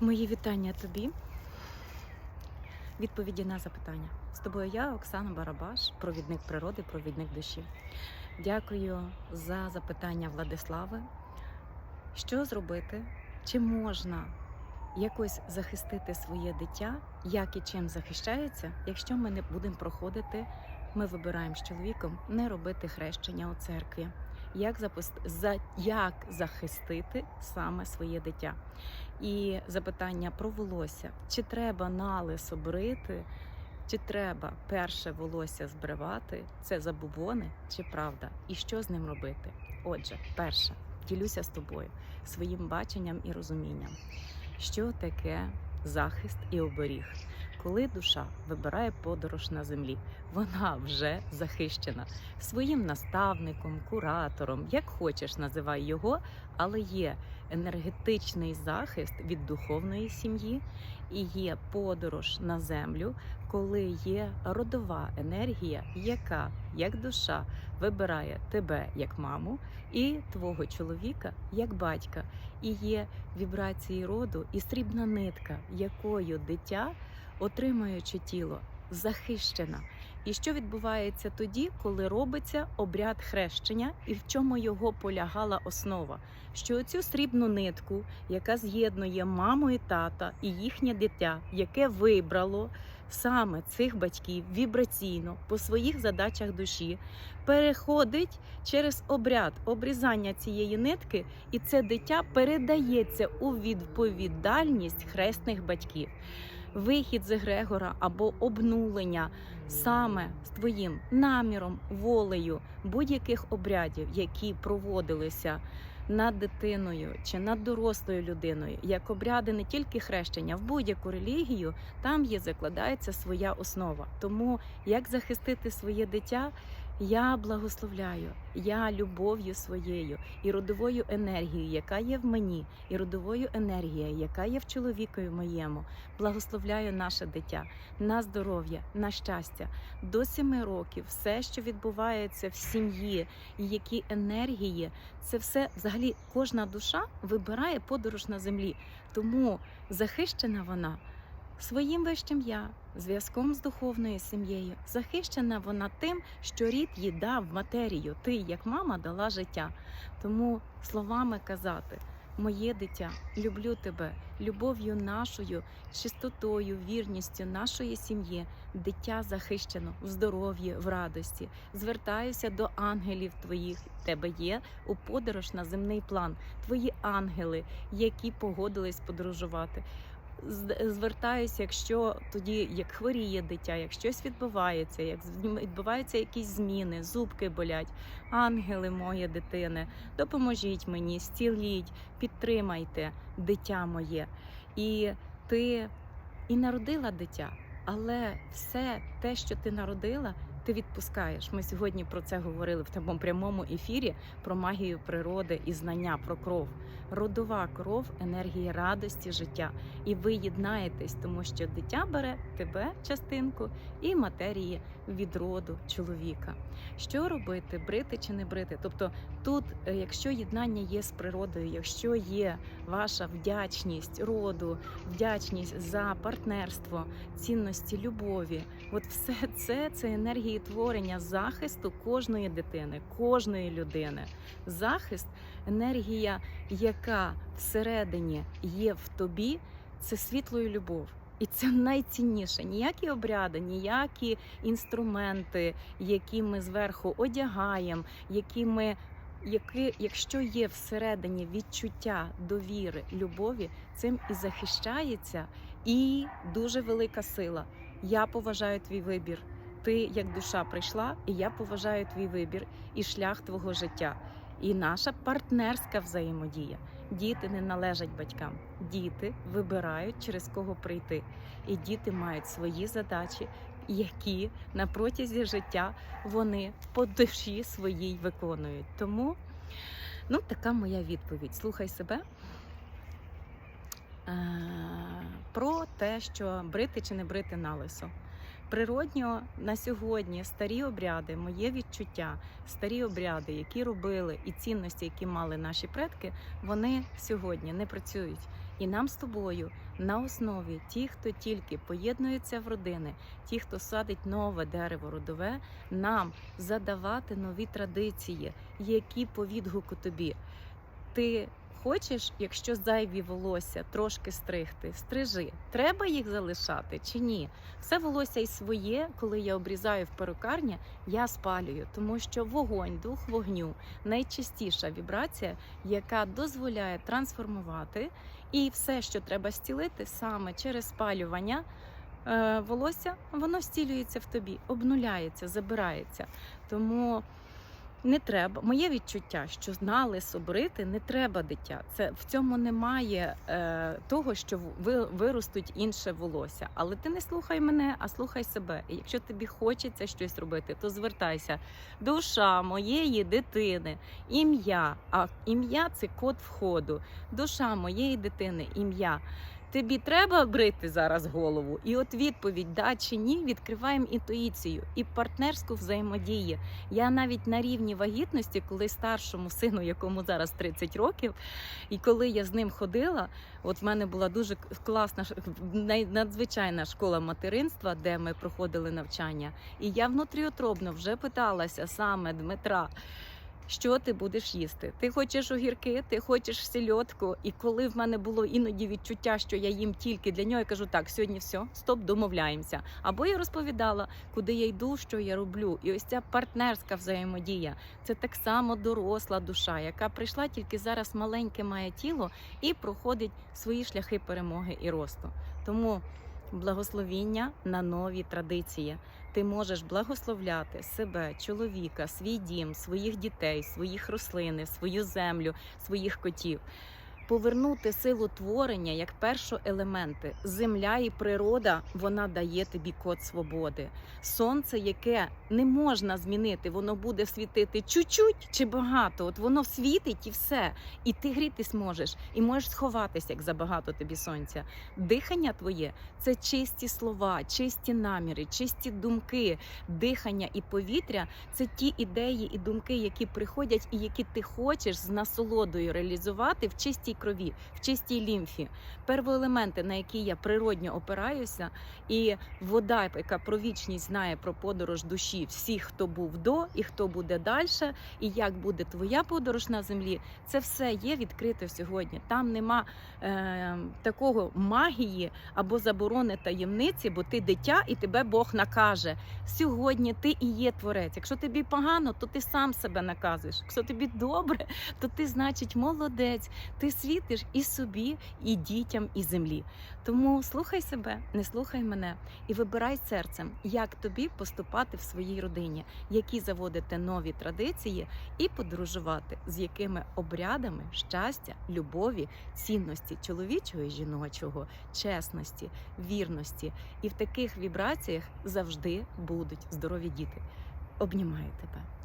Мої вітання тобі. Відповіді на запитання. З тобою я, Оксана Барабаш, провідник природи, провідник душі. Дякую за запитання Владислави. Що зробити? Чи можна якось захистити своє дитя, як і чим захищається, якщо ми не будемо проходити, ми вибираємо з чоловіком не робити хрещення у церкві. Як, за... як захистити саме своє дитя? І запитання про волосся: чи треба налисо брити, чи треба перше волосся збривати? Це забубони чи правда? І що з ним робити? Отже, перше, ділюся з тобою своїм баченням і розумінням, що таке захист і оберіг. Коли душа вибирає подорож на землі, вона вже захищена своїм наставником, куратором, як хочеш, називай його, але є енергетичний захист від духовної сім'ї і є подорож на землю, коли є родова енергія, яка як душа вибирає тебе як маму і твого чоловіка як батька, і є вібрації роду і срібна нитка, якою дитя, отримуючи тіло, захищена. І що відбувається тоді, коли робиться обряд хрещення, і в чому його полягала основа? Що оцю срібну нитку, яка з'єднує маму і тата і їхнє дитя, яке вибрало саме цих батьків вібраційно по своїх задачах душі, переходить через обряд обрізання цієї нитки, і це дитя передається у відповідальність хресних батьків. Вихід з егрегора або обнулення саме з твоїм наміром, волею будь-яких обрядів, які проводилися над дитиною чи над дорослою людиною, як обряди не тільки хрещення, в будь-яку релігію там є закладається своя основа. Тому як захистити своє дитя, я благословляю, я любов'ю своєю і родовою енергією, яка є в мені, і родовою енергією, яка є в чоловікові моєму, благословляю наше дитя на здоров'я, на щастя. До семи років все, що відбувається в сім'ї, які енергії, це все взагалі кожна душа вибирає подорож на землі. Тому захищена вона своїм вищим я, зв'язком з духовною сім'єю. Захищена вона тим, що рід їй дав матерію. Ти, як мама, дала життя. Тому словами казати. Моє дитя, люблю тебе, любов'ю нашою, чистотою, вірністю нашої сім'ї, дитя захищено в здоров'ї, в радості. Звертаюся до ангелів твоїх. Тебе є у подорож на земний план. Твої ангели, які погодились подорожувати. Звертаюся, якщо тоді як хворіє дитя, як щось відбувається, як відбуваються якісь зміни, зубки болять. Ангели, моє дитине, допоможіть мені, стіліть, підтримайте дитя моє. І ти і народила дитя, але все те, що ти народила, ти відпускаєш. Ми сьогодні про це говорили в тому прямому ефірі про магію природи і знання про кров. Родова кров, енергія радості, життя. І ви єднаєтесь, тому що дитя бере тебе частинку і матерії від роду чоловіка. Що робити, брити чи не брити? Тобто, тут, е, якщо єднання є з природою, якщо є ваша вдячність роду, вдячність за партнерство, цінності любові, от все це це енергії творення захисту кожної дитини, кожної людини. Захист, енергія, яка всередині є в тобі, це світло і любов. І це найцінніше. Ніякі обряди, ніякі інструменти, які ми зверху одягаємо, які ми. Які, якщо є всередині відчуття довіри, любові, цим і захищається, і дуже велика сила. Я поважаю твій вибір. Ти як душа прийшла, і я поважаю твій вибір і шлях твого життя. І наша партнерська взаємодія. Діти не належать батькам. Діти вибирають через кого прийти. І діти мають свої задачі, які на протязі життя вони по душі своїй виконують. Тому ну, така моя відповідь. Слухай себе. Е, Про те, що брити чи не брити на лисо. Природньо на сьогодні старі обряди, моє відчуття, старі обряди, які робили і цінності, які мали наші предки, вони сьогодні не працюють. І нам з тобою на основі ті, хто тільки поєднується в родини, ті, хто садить нове дерево родове, нам задавати нові традиції, які по відгуку тобі. Ти хочеш, якщо зайві волосся трошки стригти, стрижи. Треба їх залишати чи ні? Все волосся і своє, коли я обрізаю в перукарні, я спалюю, тому що вогонь, дух вогню найчастіша вібрація, яка дозволяє трансформувати і все, що треба зцілити, саме через спалювання. е, Волосся воно зцілюється в тобі, обнуляється, забирається. Тому не треба. Моє відчуття, що знали собрити, не треба дитя. Це в цьому немає е, того, що ви виростуть інше волосся. Але ти не слухай мене, а слухай себе. І якщо тобі хочеться щось робити, то звертайся. Душа моєї дитини, ім'я. А ім'я це код входу. Душа моєї дитини, ім'я. Тобі треба брити зараз голову, і от відповідь да чи ні, відкриваємо інтуїцію і партнерську взаємодію. Я навіть на рівні вагітності, коли старшому сину, якому зараз 30 років, і коли я з ним ходила, от в мене була дуже класна надзвичайна школа материнства, де ми проходили навчання. І я внутріутробно вже питалася саме Дмитра. Що ти будеш їсти? Ти хочеш огірки, ти хочеш сельодку. І коли в мене було іноді відчуття, що я їм тільки для нього, я кажу, так, сьогодні все, стоп, домовляємося. Або я розповідала, куди я йду, що я роблю. І ось ця партнерська взаємодія це так само доросла душа, яка прийшла тільки зараз маленьке має тіло і проходить свої шляхи перемоги і росту. Тому благословіння на нові традиції. Ти можеш благословляти себе, чоловіка, свій дім, своїх дітей, своїх рослини, свою землю, своїх котів. Повернути силу творення як першоелементи. Земля і природа вона дає тобі код свободи. Сонце, яке не можна змінити, воно буде світити чуть-чуть чи багато. От воно світить і все. І ти грітись можеш, і можеш сховатися, як забагато тобі сонця. Дихання твоє це чисті слова, чисті наміри, чисті думки. Дихання і повітря це ті ідеї і думки, які приходять, і які ти хочеш з насолодою реалізувати в чистій крові, в чистій лімфі. Первоелементи, на які я природньо опираюся, і вода, яка про вічність знає про подорож душі всіх, хто був до і хто буде далі, і як буде твоя подорож на землі, це все є відкрите сьогодні. Там нема е, такого магії або заборони таємниці, бо ти дитя і тебе Бог накаже. Сьогодні ти і є творець. Якщо тобі погано, то ти сам себе наказуєш. Якщо тобі добре, то ти, значить, молодець. Ти світиш і собі, і дітям, і землі. Тому слухай себе, не слухай мене і вибирай серцем, як тобі поступати в своїй родині, які заводити нові традиції і подорожувати, з якими обрядами щастя, любові, цінності чоловічого і жіночого, чесності, вірності. І в таких вібраціях завжди будуть здорові діти. Обнімаю тебе.